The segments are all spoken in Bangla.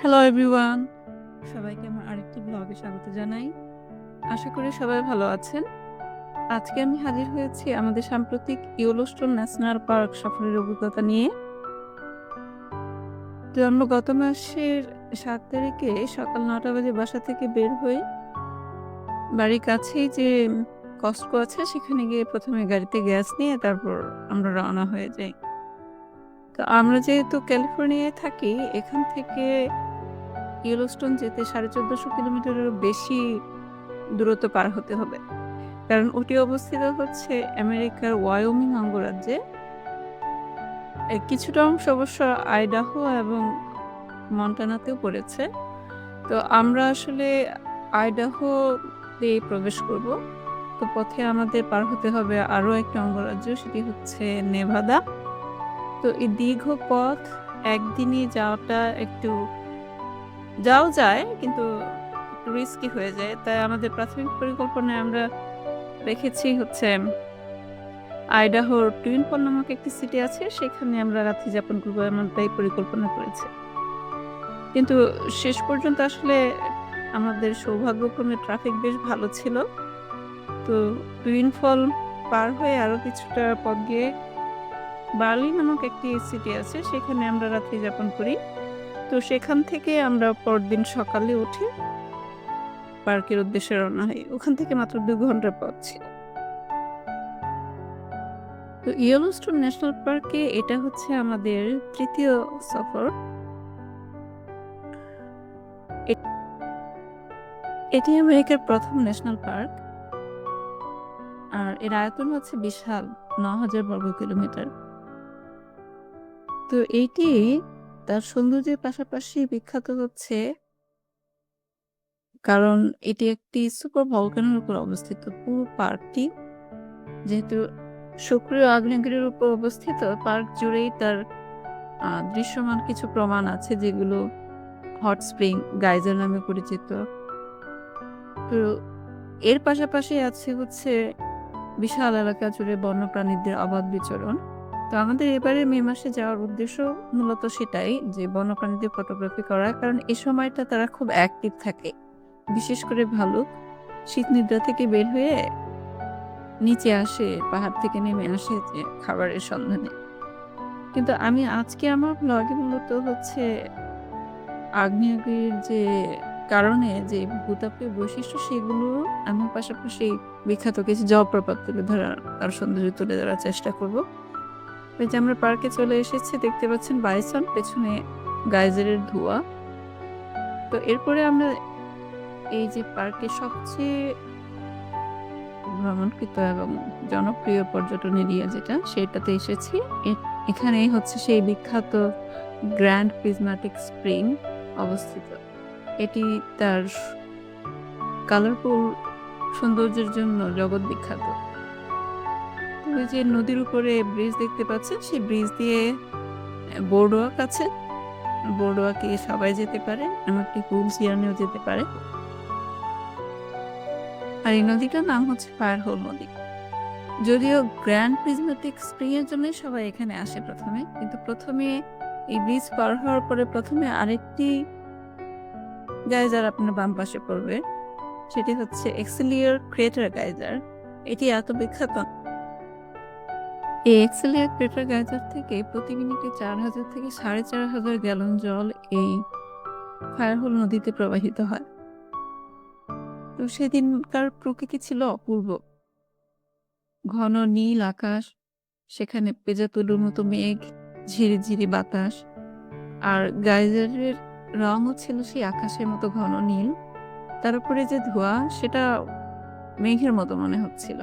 হ্যালো এভরিওয়ান সবাইকে আমার আরেকটি ব্লগে স্বাগত জানাই। আশা করি সবাই ভালো আছেন। আজকে আমি হাজির হয়েছি আমাদের সাম্প্রতিক ইউলোস্টোন ন্যাশনাল পার্ক সফরের অভিজ্ঞতা নিয়ে। তো আমরা গত মাসের সাত তারিখে সকাল নটা বাজে বাসা থেকে বের হই। বাড়ির কাছেই যে কস্টকো আছে, সেখানে গিয়ে প্রথমে গাড়িতে গ্যাস নিয়ে তারপর আমরা রওনা হয়ে যাই। তো আমরা যেহেতু ক্যালিফোর্নিয়ায় থাকি, এখান থেকে ইয়েলোস্টোন যেতে সাড়ে চোদ্দশো কিলোমিটারেরও বেশি দূরত্ব পার হতে হবে। কারণ ওটি অবস্থিত হচ্ছে আমেরিকার ওয়ায়োমিং অঙ্গরাজ্যে। কিছুটা অংশ অবশ্য আইডাহো এবং মন্টানাতেও পড়েছে। তো আমরা আসলে আইডাহো দিয়ে প্রবেশ করব। তো পথে আমাদের পার হতে হবে আরও একটা অঙ্গরাজ্য, সেটি হচ্ছে নেভাদা। তো এই দীর্ঘ পথ একদিনই যাওয়াটা একটু যাও যায়, কিন্তু রিস্কি হয়ে যায়। তাই আমাদের প্রাথমিক পরিকল্পনায় আমরা রেখেছি হচ্ছে আইডাহোর টুইন ফল নামক একটি সিটি আছে, সেখানে আমরা রাত্রি যাপন করব এমন তাই পরিকল্পনা করেছে। কিন্তু শেষ পর্যন্ত আসলে আমাদের সৌভাগ্যক্রমে ট্রাফিক বেশ ভালো ছিল। তো টুইন ফল পার হয়ে আরও কিছুটা পথ গিয়ে বার্লি নামক একটি সিটি আছে, সেখানে আমরা রাত্রি যাপন করি। তো সেখান থেকে আমরা পরদিন সকালে উঠে পার্কের উদ্দেশ্যে রওনা হই। ওখান থেকে মাত্র দু ঘণ্টা পথ ছিল। তো ইয়েলোস্টোন ন্যাশনাল পার্কে এটা হচ্ছে আমাদের তৃতীয় সফর। এটি আমেরিকার প্রথম ন্যাশনাল পার্ক আর এর আয়তন হচ্ছে বিশাল ন হাজার বর্গ কিলোমিটার তো এইটি তার সৌন্দর্যের পাশাপাশি বিখ্যাত হচ্ছে কারণ এটি একটি সুপার ভলকানোর উপর অবস্থিত। পুরো পার্কটি যেহেতু সক্রিয় আগ্নেয়গিরির উপর অবস্থিত, পার্ক জুড়েই তার দৃশ্যমান কিছু প্রমাণ আছে যেগুলো হট স্প্রিং গাইজার নামে পরিচিত। তো এর পাশাপাশি আছে হচ্ছে বিশাল এলাকা জুড়ে বন্যপ্রাণীদের অবাধ বিচরণ। তো আমাদের এবারে মে মাসে যাওয়ার উদ্দেশ্য মূলত সেটাই যে বন্যপ্রাণীদের ফটোগ্রাফি করা, কারণ এই সময়টা তারা খুব অ্যাক্টিভ থাকে। বিশেষ করে ভালুক, শীত নিদ্রা থেকে বের হয়ে নিচে আসে, পাহাড় থেকে নেমে আসে যে খাবারের সন্ধানে। কিন্তু আমি আজকে আমার ব্লগে মূলত হচ্ছে আগ্নেয়গির যে কারণে যে ভূতাপীয় বৈশিষ্ট্য, সেগুলো আমার পাশাপাশি বিখ্যাত কিছু জলপ্রপাত তুলে ধরার, তার সৌন্দর্য তুলে ধরার চেষ্টা করব। এই যে আমরা পার্কে চলে এসেছি, দেখতে পাচ্ছেন বাইসন, পেছনে গাইজারের ধোঁয়া। তো এরপরে আমরা এই যে পার্কের সবচেয়ে ভ্রমণকৃত এবং জনপ্রিয় পর্যটন এরিয়া যেটা, সেটাতে এসেছি। এ- এখানেই হচ্ছে সেই বিখ্যাত গ্র্যান্ড প্রিজমাটিক স্প্রিং অবস্থিত। এটি তার কালারফুল সৌন্দর্যের জন্য জগৎ বিখ্যাত। ওই যে নদীর উপরে ব্রিজ দেখতে পাচ্ছেন, সেই ব্রিজ দিয়ে বোর্ডওয়াক আছে বোর্ডওয়াকে সবাই যেতে পারে, এমনকি হুইল চেয়ারেও যেতে পারে। আর এই নদীটার নাম হচ্ছে ফায়ার হোল নদী। যদিও গ্র্যান্ড প্রিজমেটিক এর জন্যই সবাই এখানে আসে প্রথমে, কিন্তু প্রথমে এই ব্রিজ পার হওয়ার পরে প্রথমে আরেকটি গাইজার আপনার বাম পাশে পড়বে, সেটি হচ্ছে এক্সেলিয়ার ক্রেটার গাইজার। এটি এত বিখ্যাত এই এক্সেলিয়ার ক্রেটার গাইজার থেকে প্রতি মিনিটে চার হাজার থেকে সাড়ে চার হাজার গ্যালন জল এই ফায়ারহোল নদীতে প্রবাহিত হয়। তো সেদিনকার প্রকৃতি ছিল অপূর্ব। ঘন নীল আকাশ, সেখানে পেজা তুলোর মতো মেঘ, ঝিরিঝিরি বাতাস, আর গাইজারের রঙও ছিল সেই আকাশের মতো ঘন নীল। তার উপরে যে ধোঁয়া, সেটা মেঘের মতো মনে হচ্ছিল।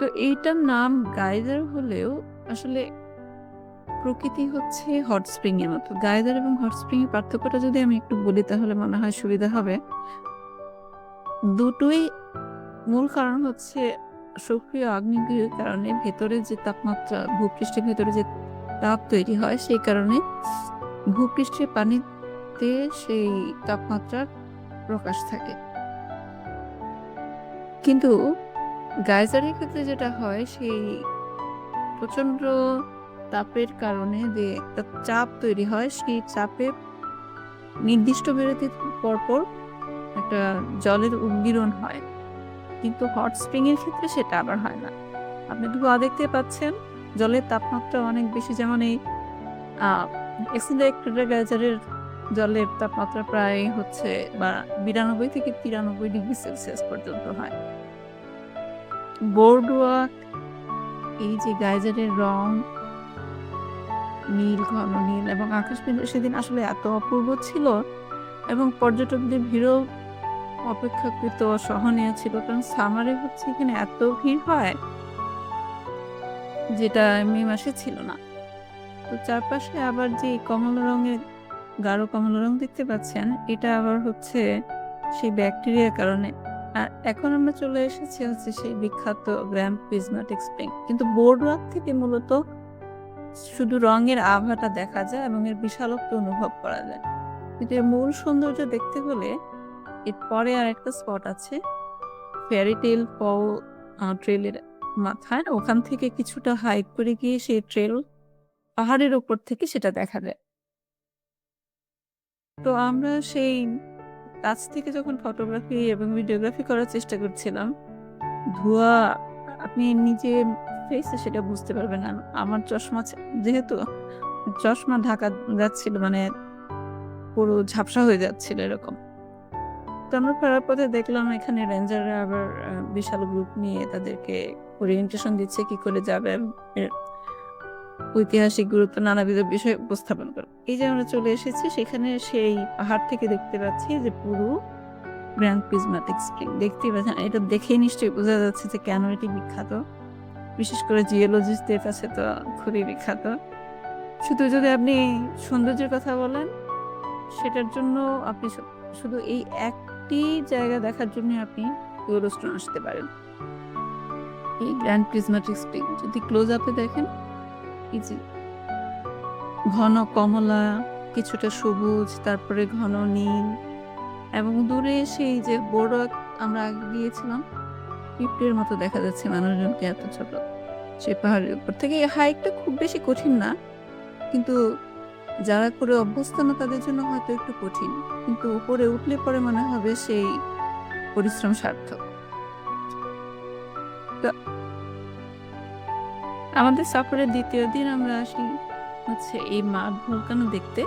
তো এইটার নাম গাইজার হলেও আসলে প্রকৃতি হচ্ছে হট স্প্রিং এর মতো। গাইজার এবং হট স্প্রিং এর পার্থক্যটা যদি আমি একটু বলি, তাহলে মনে হয় সুবিধা হবে। দুটোই মূল কারণ হচ্ছে সক্রিয় আগ্নেয়গিরির কারণে ভেতরে যে তাপমাত্রা, ভূপৃষ্ঠের ভেতরে যে তাপ তৈরি হয়, সেই কারণে ভূপৃষ্ঠের পানিতে সেই তাপমাত্রার প্রকাশ থাকে। কিন্তু গাইজারের ক্ষেত্রে যেটা হয়, সেই প্রচণ্ড তাপের কারণে যে একটা চাপ তৈরি হয়, সেই চাপে নির্দিষ্ট বিরতির পরপর একটা জলের উদ্গীরণ হয়। কিন্তু হট স্প্রিং এর ক্ষেত্রে সেটা আবার হয় না। আপনি ধোঁয়া দেখতে পাচ্ছেন, জলের তাপমাত্রা অনেক বেশি। যেমন এই এক্সিলেক্ট্রেটের গ্যাজারের জলের তাপমাত্রা প্রায় হচ্ছে বা বিরানব্বই থেকে তিরানব্বই ডিগ্রি সেলসিয়াস পর্যন্ত হয়। বোর্ড ওয়াক এই যে গাইজারের রং, নীল ঘন নীল এবং আকাশ সেদিন আসলে এত অপূর্ব ছিল এবং পর্যটকদের ভিড়ও অপেক্ষাকৃত সহনীয় ছিল, কারণ সামারে হচ্ছে এখানে এত ভিড় হয় যেটা মে মাসে ছিল না। তো চারপাশে আবার যে কমলা রঙের, গাঢ় কমলা রং দেখতে পাচ্ছেন, এটা আবার হচ্ছে সেই ব্যাকটেরিয়ার কারণে। আর এখন আমরা চলে এসেছি হচ্ছে সেই বিখ্যাত গ্র্যান্ড প্রিজমাটিক স্প্রিং কিন্তু বোর্ড ওয়াক থেকে মূলত শুধু রঙের আভাটা দেখা যায় এবং এর বিশালত্ব অনুভব করা যায়। কিন্তু এর মূল সৌন্দর্য দেখতে হলে এর পরে আর একটা স্পট আছে ফেয়ারিটেল ফল ট্রেলের মাথায়। ওখান থেকে কিছুটা হাইক করে গিয়ে সেই ট্রেল পাহাড়ের ওপর থেকে সেটা দেখা যায়। তো আমরা সেই কাছ থেকে যখন ফটোগ্রাফি এবং ভিডিওগ্রাফি করার চেষ্টা করছিলাম, ধোঁয়া, আপনি নিজে ফেসে সেটা বুঝতে পারবেন না। আমার চশমা যেহেতু চশমা ঢাকা যাচ্ছিল মানে পুরো ঝাপসা হয়ে যাচ্ছিল এরকম। তো আমরা ফেরার পথে দেখলাম এখানে রেঞ্জাররা আবার বিশাল গ্রুপ নিয়ে তাদেরকে ওরিয়েন্টেশন দিচ্ছে কি করে যাবে। ঐতিহাসিক গুরুত্ব, নানাবিধ বিষয় উপস্থাপন করে এই যে আমরা চলে এসেছি, সেখানে সেই পাহাড় থেকে দেখতে পাচ্ছি যে পুরো গ্র্যান্ড প্রিজমাটিক স্প্রিং দেখতে পাচ্ছেন, এটা দেখেই নিশ্চয়ই বোঝা যাচ্ছে যে কেন এটি বিখ্যাত। বিশেষ করে জিওলজিস্টদের কাছে তো খুবই বিখ্যাত। শুধু যদি আপনি সৌন্দর্যের কথা বলেন, সেটার জন্য আপনি শুধু এই একটি জায়গা দেখার জন্য আপনি ইউরোস্টোন আসতে পারেন। এই গ্র্যান্ড প্রিজমাটিক স্প্রিং যদি ক্লোজ আপে দেখেন এই যে ঘন কমলা, কিছুটা সবুজ, তারপরে ঘন নীল এবং দূরে সেই যে বড় আমরা আগে গিয়েছিলাম, পিঁপড়ের মতো দেখা যাচ্ছে মানুষজনকে এত ছোট। সে পাহাড়ের উপর থেকে হাইকটা খুব বেশি কঠিন না, কিন্তু যারা করে অভ্যস্ত না তাদের জন্য হয়তো একটু কঠিন। কিন্তু উপরে উঠলে পরে মনে হবে সেই পরিশ্রম সার্থক। আমাদের সফরের দ্বিতীয় দিন আমরা আসি হচ্ছে এই মাঠ ভলকানো দেখতে।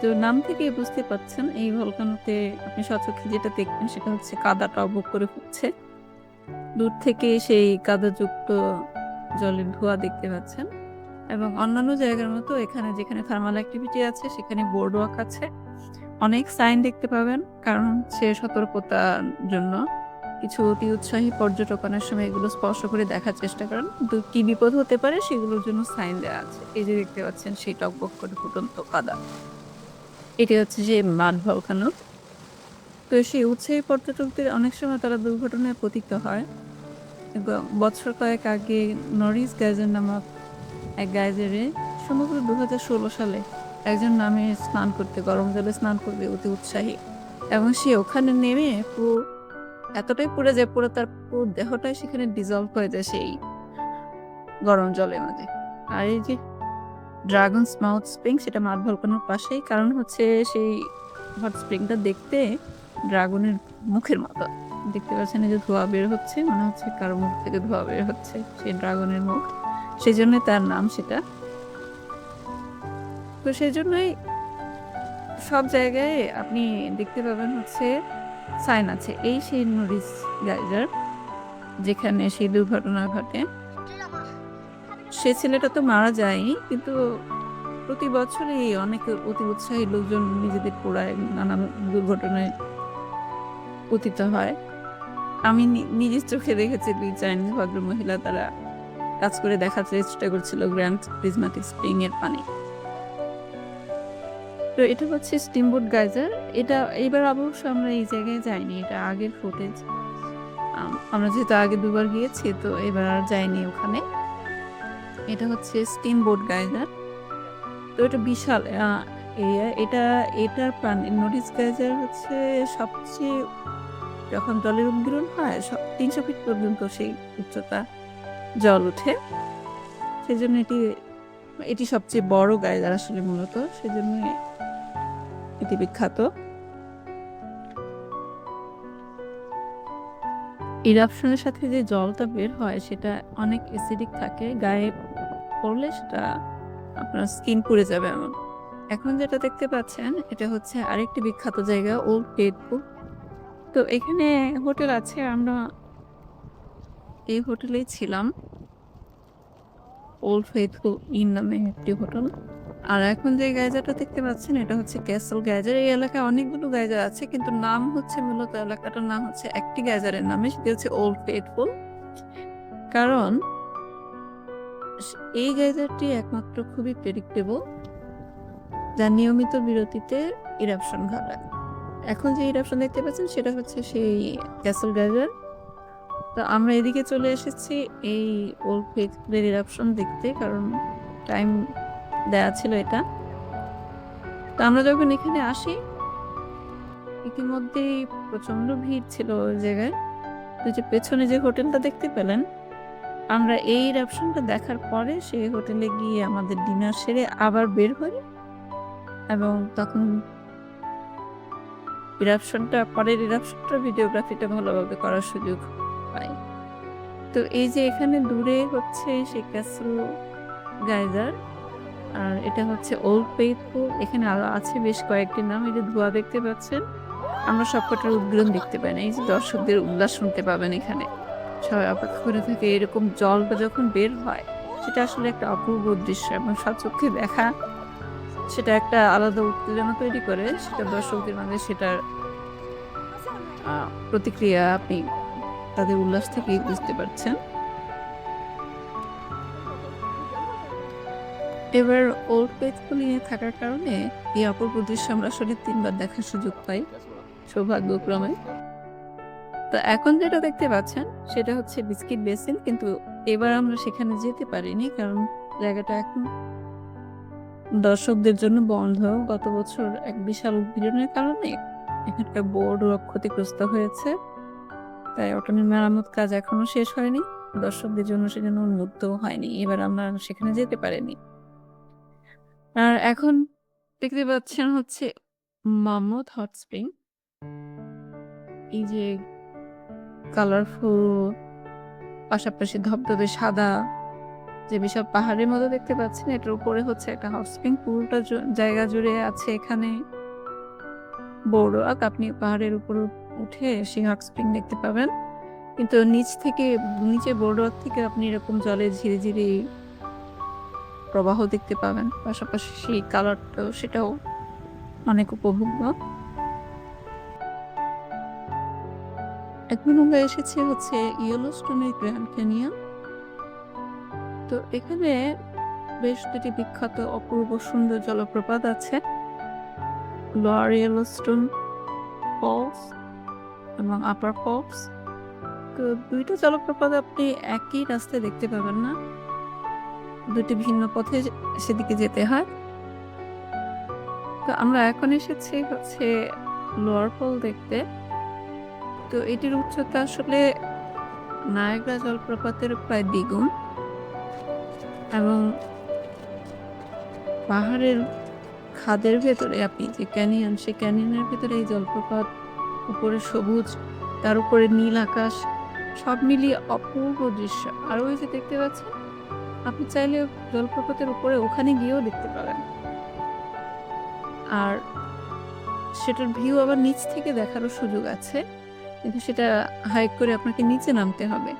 তো নাম থেকে বুঝতে পাচ্ছেন এই ভলকানোতে আপনি সচক্ষে যেটা দেখবেন সেটা হচ্ছে কাদাটা অবক করে ফুটছে। দূর থেকে সেই কাদাযুক্ত জলের ধোঁয়া দেখতে পাচ্ছেন এবং অন্যান্য জায়গার মতো এখানে যেখানে থার্মাল অ্যাক্টিভিটি আছে সেখানে বোর্ড ওয়াক আছে। অনেক সাইন দেখতে পাবেন, কারণ হচ্ছে সতর্কতার জন্য। কিছু অতি উৎসাহী পর্যটক অনেক সময় এগুলো স্পর্শ করে দেখার চেষ্টা করেন। কিন্তু কি বিপদ হতে পারে সেগুলোর জন্য সাইন দেওয়া আছে। এই যে দেখতে পাচ্ছেন সেই টকবক করে ফুটন্ত কাদা। এটি হচ্ছে যে মাঠ ভলকানো তো সেই উৎসাহী পর্যটকদের অনেক সময় তারা দুর্ঘটনায় পতিত হয়। বছর কয়েক আগে নরিস গ্যাজের নামক এক গাইজারে সমগ্র দু হাজার ষোলো সালে একজন নামে স্নান করতে গরম জলে স্নান করতে অতি উৎসাহী। এবং সে ওখানে নেমে পুরো এতটাই পুড়ে যায়, পুরো তার পুরো দেহটাই সেখানে ডিজলভ হয়ে যায় সেই গরম জলের মাঝে আর এই যে ড্রাগন মাউথ স্প্রিং সেটা মাঠ ভলকানোর পাশেই, কারণ হচ্ছে সেই হট স্প্রিংটা দেখতে ড্রাগনের মুখের মতো। দেখতে পাচ্ছেন যে ধোঁয়া বের হচ্ছে, মনে হচ্ছে কারও মুখ থেকে ধোঁয়া বের হচ্ছে সেই ড্রাগনের মুখ। সেই জন্য তার নাম সেটা। তো সেই জন্যই সব জায়গায় আপনি দেখতে পাবেন হচ্ছে সাইন আছে, এই সেই নরিস গাইজার যেখানে সেই দুর্ঘটনা ঘটে। সে ছেলেটা তো মারা যায়নি কিন্তু প্রতি বছরই অনেক অতি উৎসাহী লোকজন নিজেদের পোড়ায় নানান দুর্ঘটনায় পতিত হয়। আমি নিজের চোখে দেখেছি দুই চাইনিজ ভদ্র মহিলা তারা কাজ করে দেখার চেষ্টা করছিল গ্র্যান্ড প্রিজমাটিক স্প্রিং এর পানি। তো এটা হচ্ছে স্টিমবোট গাইজার এটা এবার অবশ্য আমরা এই জায়গায় যাইনি, এটা আগের ফুটেজ আমরা যেহেতু আগে দুবার গিয়েছি, তো এবার আর যাইনি ওখানে। এটা হচ্ছে স্টিম বোট গাইজার তো এটা বিশাল এটা, এটার প্রাণ নোটিস গাইজার হচ্ছে সবচেয়ে যখন জলের উদ্গীরণ হয়, সব, তিনশো ফিট পর্যন্ত সেই উচ্চতা জল ওঠে। সেজন্য এটি এটি সবচেয়ে বড় গাইজার আসলে মূলত। সেজন্য এটি বিখ্যাত। ইরাপশনের সাথে যে জলটা বের হয়, সেটা অনেক অ্যাসিডিক থাকে। গায়ে পড়লে সেটা আপনার স্কিন পুড়ে যাবে এমন। এখন যেটা দেখতে পাচ্ছেন, এটা হচ্ছে আরেকটি বিখ্যাত জায়গা ওল্ড পেটপুর তো এখানে হোটেল আছে, আমরা এই হোটেলেই ছিলাম। ওল্ড ফেথফুল ইন নামে একটি হোটেল। আর এখন যে গাইজাটা দেখতে পাচ্ছেন, এটা হচ্ছে ক্যাসল গাইজার এই এলাকায় অনেকগুলো গাইজার আছে, কিন্তু নাম হচ্ছে মূলত এলাকাটার নাম হচ্ছে একটি গাইজারের নামে, সেটি হচ্ছে ওল্ড ফেথফুল কারণ এই গাইজারটি একমাত্র খুবই প্রেডিক্টেবল যা নিয়মিত বিরতিতে ইরাপশন ঘটায়। এখন যে ইরাপশন দেখতে পাচ্ছেন, সেটা হচ্ছে সেই ক্যাসল গাইজার তো আমরা এদিকে চলে এসেছি এই ওল্ড ফেথফুলের ইরাপশন দেখতে, কারণ টাইম দেয়া ছিল এটা। তো আমরা যখন এখানে আসি, ইতিমধ্যেই প্রচণ্ড ভিড় ছিল ওই জায়গায়। তো যে পেছনে যে হোটেলটা দেখতে পেলেন, আমরা এই ইরাপশনটা দেখার পরে সেই হোটেলে গিয়ে আমাদের ডিনার সেরে আবার বের হই এবং তখন ইরাপশনটা পরের ইরাপশনটা ভিডিওগ্রাফিটা ভালোভাবে করার সুযোগ পাই। তো এই যে এখানে দূরে হচ্ছে সেই ক্যাসল গাইজার আর এটা হচ্ছে ওল্ড ফেইথফুল এখানে আরও আছে বেশ কয়েকটি নাম এটা ধোয়া দেখতে পাচ্ছেন। আমরা সবকটার উদ্গ্রহণ দেখতে পাই না, এই যে দর্শকদের উল্লাস শুনতে পাবেন এখানে। সবাই অপেক্ষা করে থাকে, এরকম জলটা যখন বের হয়, সেটা আসলে একটা অপূর্ব দৃশ্য এবং সচক্ষে দেখা, সেটা একটা আলাদা উত্তেজনা তৈরি করে, সেটা দর্শকদের মাঝে সেটার প্রতিক্রিয়া আপনি তাদের উল্লাস থেকেই বুঝতে পারছেন। এবার ওল্ড পেজগুলি থাকার কারণে এই অপূর্ব দৃশ্য আমরা আসলে তিনবার দেখার সুযোগ পাই, সৌভাগ্যক্রমে। তো এখন যেটা দেখতে পাচ্ছেন, সেটা হচ্ছে বিস্কিট বেসিন, কিন্তু এবার আমরা সেখানে যেতে পারিনি কারণ জায়গাটা এখন দর্শকদের জন্য বন্ধ। গত বছর এক বিশাল উদ্ভিদনের কারণে এখানকার বোর্ড ক্ষতিগ্রস্ত হয়েছে, তাই ওটার মেরামত কাজ এখনও শেষ হয়নি। দর্শকদের জন্য সেজন্য উন্মুক্ত হয়নি। এবার আমরা সেখানে যেতে পারিনি। আর এখন দেখতে পাচ্ছেন হচ্ছে মামুদ হট স্প্রিং। এই যে কালারফুল, পাশাপাশি ধবধবে সাদা, যে বিশাল পাহাড়ের মতো দেখতে পাচ্ছেন, এটার উপরে হচ্ছে একটা হট স্প্রিং। পুরোটা জায়গা জুড়ে আছে এখানে। বড় বোর্ডওয়াক আপনি পাহাড়ের উপর উঠে সেই হট স্প্রিং দেখতে পাবেন। কিন্তু নিচ থেকে, নিচে বোর্ডওয়াক থেকে আপনি এরকম জলে ধীরে ধীরে প্রবাহ দেখতে পাবেন। পাশাপাশি সেই কালারটাও সেটাও অনেক উপভোগ্য। এখন আমরা এসেছি হচ্ছে ইয়েলোস্টোনের গ্র্যান্ড ক্যানিয়ন তো এখানে বেশ দুটি বিখ্যাত অপূর্ব সুন্দর জলপ্রপাত আছে। লোয়ার ইয়েলোস্টোন ফলস এবং আপার ফলস তো দুইটা জলপ্রপাত আপনি একই রাস্তায় দেখতে পাবেন না। দুটি ভিন্ন পথে সেদিকে যেতে হয়। তো আমরা এখন এসেছি হচ্ছে লোয়ার ফল দেখতে। তো এটির উচ্চতা আসলে নায়াগ্রা জলপ্রপাতের প্রায় দ্বিগুণ। এবং পাহাড়ের খাদের ভেতরে আপনি যে ক্যানিয়ন সেই ক্যানিয়নের ভেতরে এই জলপ্রপাত, উপরে সবুজ, তার উপরে নীল আকাশ, সব মিলিয়ে অপূর্ব দৃশ্য। আর ওই যে দেখতে পাচ্ছেন আপনি চাইলে জলপ্রপাতের উপরে ওখানে গিয়েও দেখতে পাবেন আর সেটার ভিউ আবার নিচ থেকে দেখারও সুযোগ আছে, কিন্তু সেটা হাইক করে আপনাকে নিচে নামতে হবে।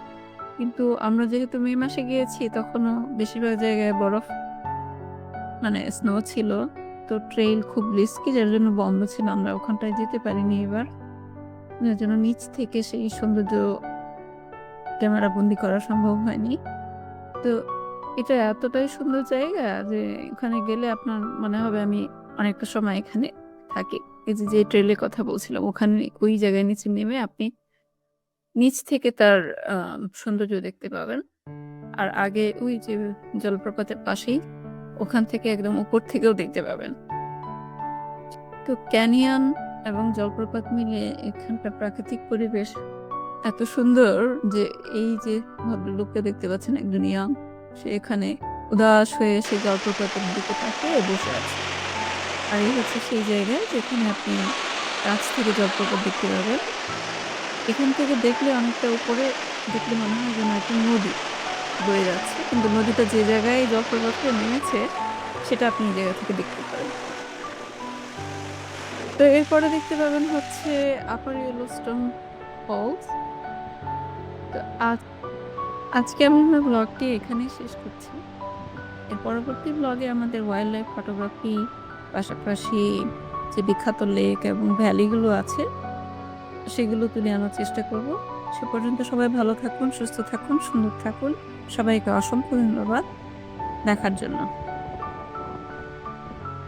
কিন্তু আমরা যেহেতু মে মাসে গিয়েছি, তখনও বেশিরভাগ জায়গায় বরফ মানে স্নো ছিল। তো ট্রেইল খুব রিস্কি যার জন্য বন্ধ ছিল। আমরা ওখানটায় যেতে পারিনি এবার। যার জন্য নিচ থেকে সেই সৌন্দর্য ক্যামেরা বন্দি করা সম্ভব হয়নি। তো এটা এতটাই সুন্দর জায়গা যে ওখানে গেলে আপনার মনে হবে আমি অনেকটা সময় এখানে থাকি। এই যে যে ট্রেলের কথা বলছিলাম, ওখানে ওই জায়গায় নিচে নেমে আপনি নিচ থেকে তার সৌন্দর্য দেখতে পাবেন। আর আগে ওই যে জলপ্রপাতের পাশেই ওখান থেকে একদম উপর থেকেও দেখতে পাবেন। তো ক্যানিয়ন এবং জলপ্রপাত মিলে এখানকার প্রাকৃতিক পরিবেশ এত সুন্দর যে এই যে ভদ্রলোককে দেখতে পাচ্ছেন, একজন ইয়াং সে এখানে উদাস হয়ে সে জলপ্রপাতের দিকে তাকিয়ে বসে আছে আর এই হচ্ছে সেই জায়গায় যেখানে আপনি কাছ থেকে জলপ্রপাত দেখতে পাবেন। এখান থেকে দেখলে অনেকটা উপরে দেখলে মনে হয় যেন একটা নদী বয়ে যাচ্ছে। কিন্তু নদীটা যে জায়গায় জলপ্রপাতটা নেমেছে, সেটা আপনি এই জায়গা থেকে দেখতে পারেন। তো এরপরে দেখতে পাবেন হচ্ছে আপার ইয়েলোস্টোন ফলস। তো আজ আজকে আমি আমার ব্লগটি এখানেই শেষ করছি। এর পরবর্তী ব্লগে আমাদের ওয়াইল্ড লাইফ ফটোগ্রাফি পাশাপাশি যে বিখ্যাত লেক এবং ভ্যালিগুলো আছে সেগুলো তুলে আনার চেষ্টা করব। সে পর্যন্ত সবাই ভালো থাকুন, সুস্থ থাকুন, সুন্দর থাকুন। সবাইকে অসংখ্য ধন্যবাদ দেখার জন্য।